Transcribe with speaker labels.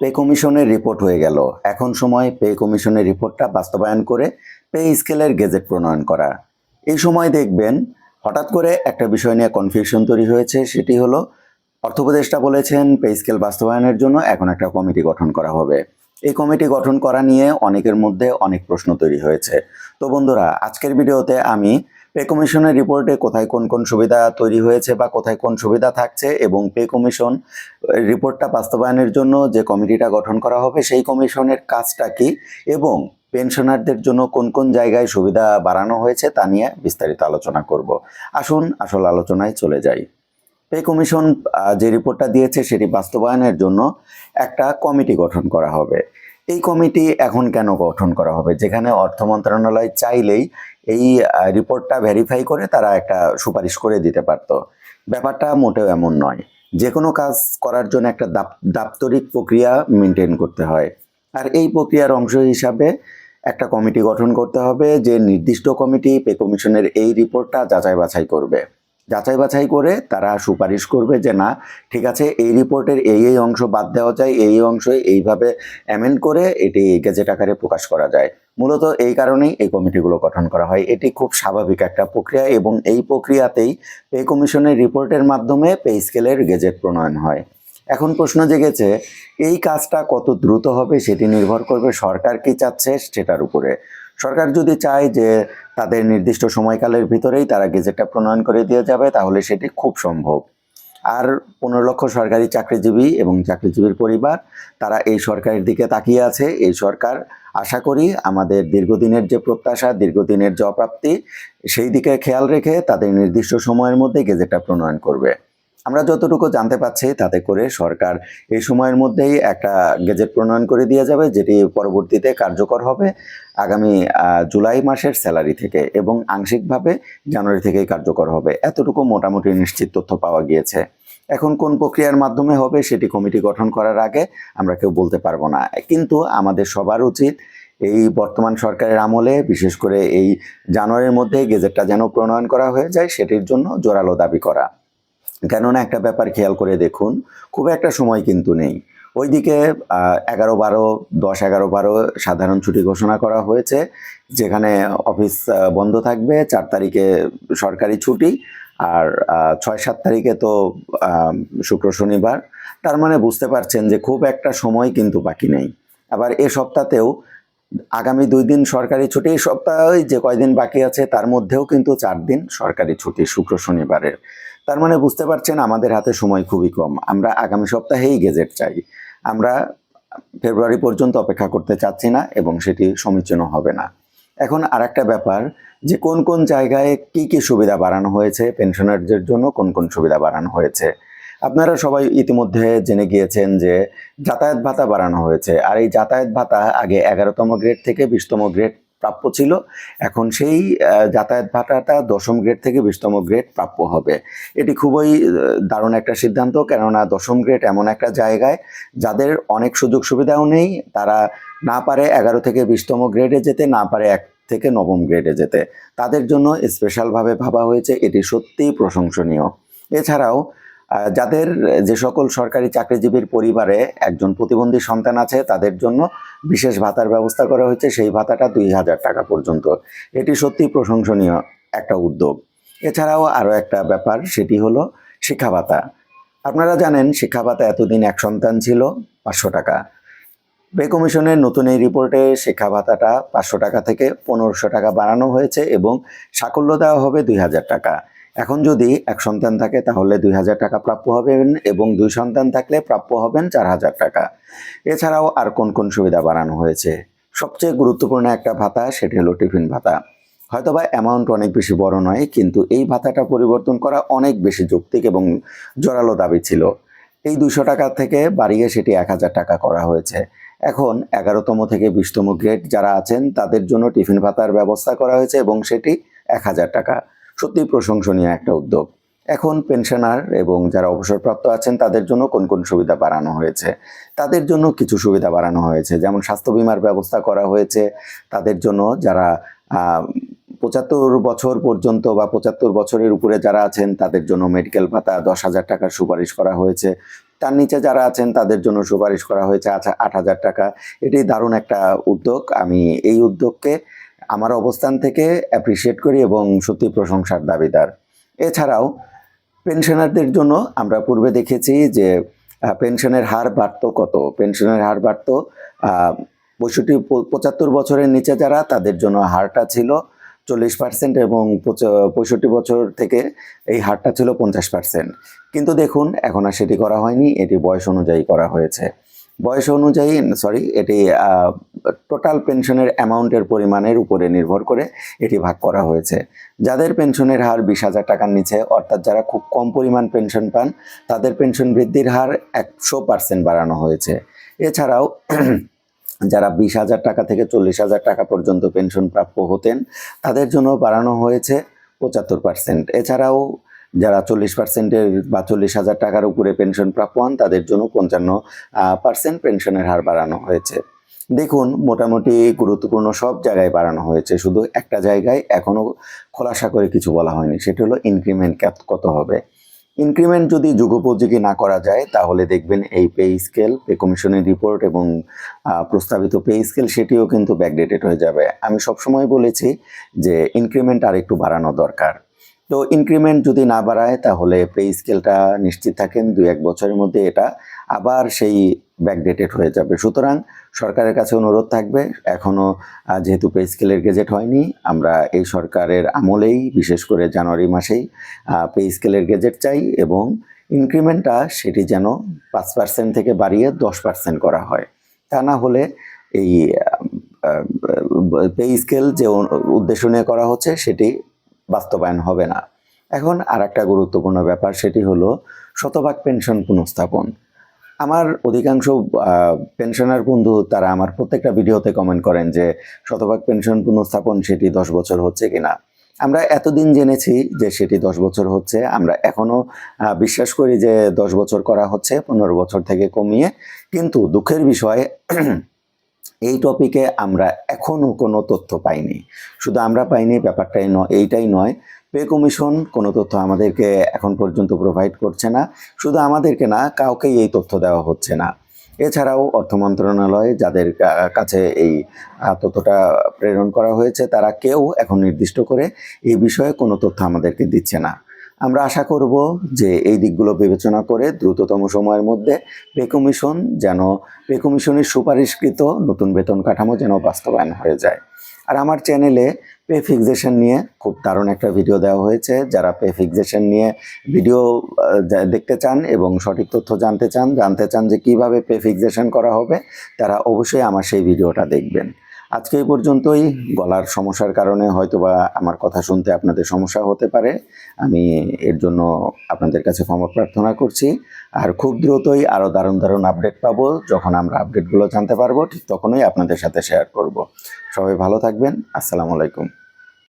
Speaker 1: Pay কমিশনের report হয়ে গেল। এখন সময় পে কমিশনের রিপোর্টটা বাস্তবায়ন করে পে স্কেলের গেজেট প্রণয়ন করা। এই সময় দেখবেন হঠাৎ করে একটা বিষয় নিয়ে কনফিউশন তৈরি হয়েছে, সেটি হলো অর্থ উপদেষ্টা বলেছেন পে স্কেল বাস্তবায়নের জন্য এখন একটা কমিটি গঠন করা হবে। এই কমিটি গঠন করা নিয়ে অনেকের মধ্যে অনেক প্রশ্ন তৈরি হয়েছে। তো বন্ধুরা, আজকের ভিডিওতে আমি পে কমিশনের রিপোর্টে কোথায় কোন কোন সুবিধা তৈরি হয়েছে বা কোথায় কোন সুবিধা থাকছে এবং পে কমিশন রিপোর্টটা বাস্তবায়নের জন্য যে কমিটিটা গঠন করা হবে সেই কমিশনের কাজটা কি এবং পেনশনারদের জন্য কোন কোন জায়গায় সুবিধা বাড়ানো হয়েছে তা নিয়ে বিস্তারিত আলোচনা করব। আসুন আসল আলোচনায় চলে যাই। পে কমিশন যে রিপোর্টটা দিয়েছে সেটি বাস্তবায়নের জন্য একটা কমিটি গঠন করা হবে। এই কমিটি এখন কেন গঠন করা হবে? যেখানে অর্থ মন্ত্রণালয় চাইলেই এই রিপোর্টটা ভেরিফাই করে তারা একটা সুপারিশ করে দিতে পারত। ব্যাপারটা মোটেও এমন নয়। যে কোনো কাজ করার জন্য একটা দাপ- দাপ্তরিক প্রক্রিয়া মেনটেন করতে হয়। আর এই প্রক্রিয়ার অংশ হিসাবে একটা কমিটি গঠন করতে হবে যে নির্দিষ্ট কমিটি পে কমিশনের এই রিপোর্টটা যাচাই বাছাই করবে। যাচাই বাছাই করে তারা সুপারিশ করবে যে না, ঠিক আছে, এই রিপোর্টের এই এই অংশ বাদ দেওয়া যায়, এই অংশ এইভাবে অ্যামেন্ড করে এটি গেজেট আকারে প্রকাশ করা যায়। মূলত এই কারণেই এই কমিটিগুলো গঠন করা হয়। এটি খুব স্বাভাবিক একটা প্রক্রিয়া এবং এই প্রক্রিয়াতেই পে কমিশনের রিপোর্টের মাধ্যমে পে স্কেলের গেজেট প্রণয়ন হয়। এখন প্রশ্ন জেগেছে, এই কাজটা কত দ্রুত হবে সেটি নির্ভর করবে সরকার কি চাচ্ছে সেটার উপরে। সরকার যদি চায় যে তাদের নির্দিষ্ট সময়কালের ভিতরেই তারা গেজেটটা প্রণয়ন করে দিয়ে যাবে, তাহলে সেটি খুব সম্ভব। আর পনেরো লক্ষ সরকারি চাকরিজীবী এবং চাকরিজীবীর পরিবার, তারা এই সরকারের দিকে তাকিয়ে আছে। এই সরকার, আশা করি আমাদের দীর্ঘদিনের যে প্রত্যাশা, দীর্ঘদিনের যে অপ্রাপ্তি, সেই দিকে খেয়াল রেখে তাদের নির্দিষ্ট সময়ের মধ্যে গেজেটটা প্রণয়ন করবে। আমরা যতটুকু জানতে পাচ্ছি তাতে করে সরকার এই সময়ের মধ্যেই একটা গেজেট প্রণয়ন করে দিয়ে যাবে, যেটি পরবর্তীতে কার্যকর হবে আগামী জুলাই মাসের স্যালারি থেকে এবং আংশিকভাবে জানুয়ারি থেকেই কার্যকর হবে। এতটুকু মোটামুটি নিশ্চিত তথ্য পাওয়া গিয়েছে। এখন কোন প্রক্রিয়ার মাধ্যমে হবে সেটি কমিটি গঠন করার আগে আমরা কেউ বলতে পারব না। কিন্তু আমাদের সবার উচিত এই বর্তমান সরকারের আমলে বিশেষ করে এই জানুয়ারির মধ্যে গেজেটটা যেন প্রণয়ন করা হয়ে যায়, সেটির জন্য জোরালো দাবি করা। কেননা একটা ব্যাপার খেয়াল করে দেখুন, খুব একটা সময় কিন্তু নেই। ওইদিকে এগারো বারো দশ এগারো বারো সাধারণ ছুটি ঘোষণা করা হয়েছে, যেখানে অফিস বন্ধ থাকবে, চার তারিখে সরকারি ছুটি আর ছয় সাত তারিখে তো শুক্র শনিবার। তার মানে বুঝতে পারছেন যে খুব একটা সময় কিন্তু বাকি নেই। আবার এ সপ্তাহতেও আগামী দুই দিন সরকারি ছুটি সপ্তাহে যে কয়দিন বাকি আছে তার মধ্যেও কিন্তু চার দিন সরকারি ছুটি শুক্র, শনিবারের। তার মানে বুঝতে পারছেন আমাদের হাতে সময় খুবই কম। আমরা আগামী সপ্তাহেই গেজেট চাই। আমরা ফেব্রুয়ারি পর্যন্ত অপেক্ষা করতে চাচ্ছি না এবং সেটি সমীচীন হবে না। এখন আর একটা ব্যাপার যে কোন কোন জায়গায় কি কি সুবিধা বাড়ানো হয়েছে পেনশনারদের জন্য কোন কোন সুবিধা বাড়ানো হয়েছে? আপনারা সবাই ইতিমধ্যে জেনে গিয়েছেন যে যাতায়াত ভাতা বাড়ানো হয়েছে। আর এই যাতায়াত ভাতা আগে এগারোতম গ্রেড থেকে বিশতম গ্রেড প্রাপ্য ছিল। এখন সেই যাতায়াত ভাতাটা দশম গ্রেড থেকে বিশতম গ্রেড প্রাপ্য হবে। এটি খুবই দারুণ একটা সিদ্ধান্ত। কেননা দশম গ্রেড এমন একটা জায়গায় যাদের অনেক সুযোগ সুবিধাও নেই, তারা না পারে এগারো থেকে বিশতম গ্রেডে যেতে, না পারে এক থেকে নবম গ্রেডে যেতে। তাদের জন্য স্পেশালভাবে ভাবা হয়েছে। এটি সত্যিই প্রশংসনীয়। এছাড়াও যাদের যে সকল সরকারি চাকরিজীবীর পরিবারে একজন প্রতিবন্ধী সন্তান আছে, তাদের জন্য বিশেষ ভাতার ব্যবস্থা করা হয়েছে। সেই ভাতাটা দুই হাজার টাকা পর্যন্ত। এটি সত্যি প্রশংসনীয় একটা উদ্যোগ। এছাড়াও আরও একটা ব্যাপার, সেটি হলো শিক্ষা ভাতা। আপনারা জানেন, শিক্ষা ভাতা এতদিন এক সন্তান ছিল, পাঁচশো টাকা। পে কমিশনের নতুন এই রিপোর্টে শিক্ষা ভাতাটা পাঁচশো টাকা থেকে পনেরোশো টাকা বাড়ানো হয়েছে এবং সাকল্য দেওয়া হবে দুই হাজার টাকা। এখন যদি এক সন্তান থাকে, তাহলে দুই হাজার টাকা প্রাপ্য হবেন এবং দুই সন্তান থাকলে প্রাপ্য হবেন চার হাজার টাকা। এছাড়াও আর কোন কোন সুবিধা বাড়ানো হয়েছে? সবচেয়ে গুরুত্বপূর্ণ একটা ভাতা, সেটি হলো টিফিন ভাতা। হয়তোবা অ্যামাউন্ট অনেক বেশি বড় নয়, কিন্তু এই ভাতাটা পরিবর্তন করা অনেক বেশি যৌক্তিক এবং জোরালো দাবি ছিল। এই দুশো টাকা থেকে বাড়িয়ে সেটি এক হাজার টাকা করা হয়েছে। এখন এগারোতম থেকে বিশতম গ্রেড যারা আছেন, তাদের জন্য টিফিন ভাতার ব্যবস্থা করা হয়েছে এবং সেটি এক হাজার টাকা। সত্যি প্রশংসনীয় একটা উদ্যোগ। এখন পেনশনার এবং যারা অবসরপ্রাপ্ত আছেন, তাদের জন্য কোন কোন সুবিধা বাড়ানো হয়েছে? তাদের জন্য কিছু সুবিধা বাড়ানো হয়েছে। যেমন স্বাস্থ্য বিমার ব্যবস্থা করা হয়েছে। তাদের জন্য যারা পঁচাত্তর বছর পর্যন্ত বা পঁচাত্তর বছরের উপরে যারা আছেন, তাদের জন্য মেডিকেল ভাতা দশ হাজার টাকার সুপারিশ করা হয়েছে। তার নিচে যারা আছেন, তাদের জন্য সুপারিশ করা হয়েছে আচ্ছা আট হাজার টাকা। এটি দারুণ একটা উদ্যোগ। আমি এই উদ্যোগকে আমার অবস্থান থেকে অ্যাপ্রিসিয়েট করি এবং সত্যি প্রশংসার দাবিদার। এছাড়াও পেনশনারদের জন্য আমরা পূর্বে দেখেছি যে পেনশনের হার বাড়তো কত? পেনশনের হার বাড়তো পঁয়ষট্টি, পঁচাত্তর বছরের নিচে যারা, তাদের জন্য হারটা ছিল চল্লিশ পার্সেন্ট এবং পঁয়ষট্টি বছর থেকে এই হারটা ছিল পঞ্চাশ পার্সেন্ট কিন্তু দেখুন, এখন আর সেটি করা হয়নি, এটি বয়স অনুযায়ী করা হয়েছে। বয়স অনুযায়ী সরি এটি টোটাল পেনশনের অ্যামাউন্টের পরিমাণের উপরে নির্ভর করে এটি ভাগ করা হয়েছে। যাদের পেনশনের হার বিশ হাজার টাকার নিচে, অর্থাৎ যারা খুব কম পরিমাণ পেনশন পান, তাদের পেনশন বৃদ্ধির হার একশো পার্সেন্ট বাড়ানো হয়েছে। এছাড়াও, যারা বিশ হাজার টাকা থেকে চল্লিশ হাজার টাকা পর্যন্ত পেনশন প্রাপ্য হতেন, তাদের জন্য বাড়ানো হয়েছে পঁচাত্তর পার্সেন্ট এছাড়াও যারা চল্লিশ পার্সেন্টের বা চল্লিশ হাজার টাকার উপরে পেনশন প্রাপ্য হন, তাদের জন্য পঞ্চান্ন পার্সেন্ট পেনশনের হার বাড়ানো হয়েছে। দেখুন, মোটামুটি গুরুত্বপূর্ণ সব জায়গায় বাড়ানো হয়েছে। শুধু একটা জায়গায় এখনও খোলাসা করে কিছু বলা হয়নি। সেটা হলো ইনক্রিমেন্ট ক্যাপ কত হবে? ইনক্রিমেন্ট যদি যুগোপযোগী না করা যায়, তাহলে দেখবেন এই পে স্কেল পে কমিশনের রিপোর্ট এবং প্রস্তাবিত পে স্কেল সেটিও কিন্তু ব্যাকডেটেড হয়ে যাবে। আমি সবসময় বলেছি যে ইনক্রিমেন্ট আর একটু বাড়ানো দরকার। তো ইনক্রিমেন্ট যদি না বাড়ায়, তাহলে পে স্কেলটা নিশ্চিত থাকেন দুই এক বছরের মধ্যে এটা আবার সেই ব্যাকডেটেড হয়ে যাবে। সুতরাং সরকারের কাছে অনুরোধ থাকবে এখনও যেহেতু পে স্কেলের গেজেট হয়নি, আমরা এই সরকারের আমলেই, বিশেষ করে জানুয়ারি মাসেই পে স্কেলের গেজেট চাই এবং ইনক্রিমেন্টটা সেটি যেন পাঁচ পার্সেন্ট থেকে বাড়িয়ে দশ পার্সেন্ট করা হয়। তা না হলে এই পে স্কেল যে উদ্দেশ্য নিয়ে করা হচ্ছে, সেটি বাস্তবায়ন হবে না। এখন আর একটা গুরুত্বপূর্ণ ব্যাপার সেটি হলো শতভাগ পেনশন পুনঃস্থাপন। আমার অধিকাংশ পেনশনার বন্ধু তারা আমার প্রত্যেকটা ভিডিওতে কমেন্ট করেন যে শতভাগ পেনশন পুনঃস্থাপন সেটি দশ বছর হচ্ছে কিনা। আমরা এতদিন জেনেছি যে সেটি দশ বছর হচ্ছে। আমরা এখনও বিশ্বাস করি যে দশ বছর করা হচ্ছে, পনেরো বছর থেকে কমিয়ে। কিন্তু দুঃখের বিষয় এই টপিকে আমরা এখনও কোনো তথ্য পাইনি। শুধু আমরা পাইনি, ব্যাপারটাই নয় এইটাই নয়, পে কমিশন কোনো তথ্য আমাদেরকে এখন পর্যন্ত প্রোভাইড করছে না। শুধু আমাদেরকে না, কাউকেই এই তথ্য দেওয়া হচ্ছে না। এছাড়াও অর্থ মন্ত্রণালয় যাদের কাছে এই তথ্যটা প্রেরণ করা হয়েছে, তারা কেউ এখন নির্দিষ্ট করে এই বিষয়ে কোনো তথ্য আমাদেরকে দিচ্ছে না। আমরা আশা করব যে এই দিকগুলো বিবেচনা করে দ্রুততম সময়ের মধ্যে পে কমিশন যেন পে কমিশনের সুপারিশকৃত নতুন বেতন কাঠামো যেন বাস্তবায়ন হয়ে যায়। আর আমার চ্যানেলে পে ফিক্সেশন নিয়ে খুব দারুণ একটা ভিডিও দেওয়া হয়েছে। যারা পে ফিক্সেশন নিয়ে ভিডিও দেখতে চান এবং সঠিক তথ্য জানতে চান জানতে চান যে কীভাবে পে ফিক্সেশন করা হবে, তারা অবশ্যই আমার সেই ভিডিওটা দেখবেন। আজকে এই পর্যন্তই। গলার সমস্যার কারণে হয়তোবা আমার কথা শুনতে আপনাদের সমস্যা হতে পারে। আমি এর জন্য আপনাদের কাছে ক্ষমা প্রার্থনা করছি। আর খুব দ্রুতই আরও দারুণ দারুণ আপডেট পাব। যখন আমরা আপডেটগুলো জানতে পারব, ঠিক তখনই আপনাদের সাথে শেয়ার করব। সবাই ভালো থাকবেন। আসসালামু আলাইকুম।